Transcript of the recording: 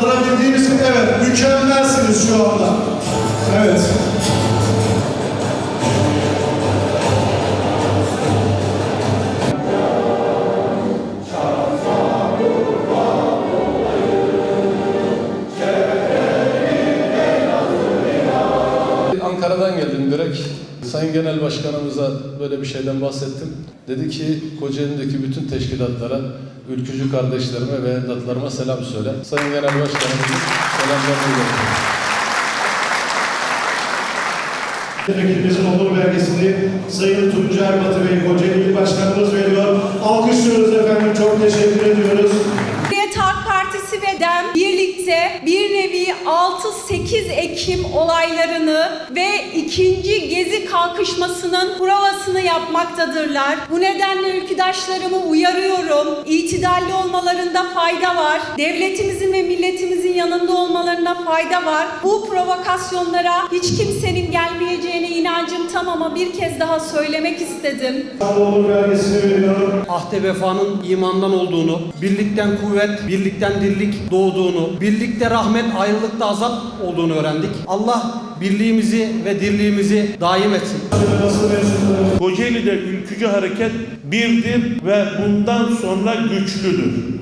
kaldırabildiğiniz evet mükemmelsiniz şu anda. Evet. Ankara'dan geldim direkt. Sayın Genel Başkanımıza böyle bir şeyden bahsettim. Dedi ki Kocaeli'ndeki bütün teşkilatlara, ülkücü kardeşlerime ve evlatlarıma selam söyle. Sayın Genel Başkanımızın selamlarını gönderiyorum. Rakibimizin onur belgesini Sayın Tuncay Erbatı Bey Kocaeli İl Başkanımız veriyor. Alkışlıyoruz efendim. DEM birlikte bir nevi 6-8 Ekim olaylarını ve ikinci Gezi kalkışmasının provasını yapmaktadırlar. Bu nedenle ülküdaşlarımı uyarıyorum. İtidalli olmalarında fayda var. Devletimizin ve milletimizin yanında olmalarında fayda var. Bu provokasyonlara hiç kimsenin gelmeyeceğine tam ama bir kez daha söylemek istedim. Ahde vefanın imandan olduğunu, birlikten kuvvet, birlikten dirlik doğduğunu, birlikte rahmet, ayrılıkta azap olduğunu öğrendik. Allah birliğimizi ve dirliğimizi daim etsin. Kocaeli'de ülkücü hareket birdir ve bundan sonra güçlüdür.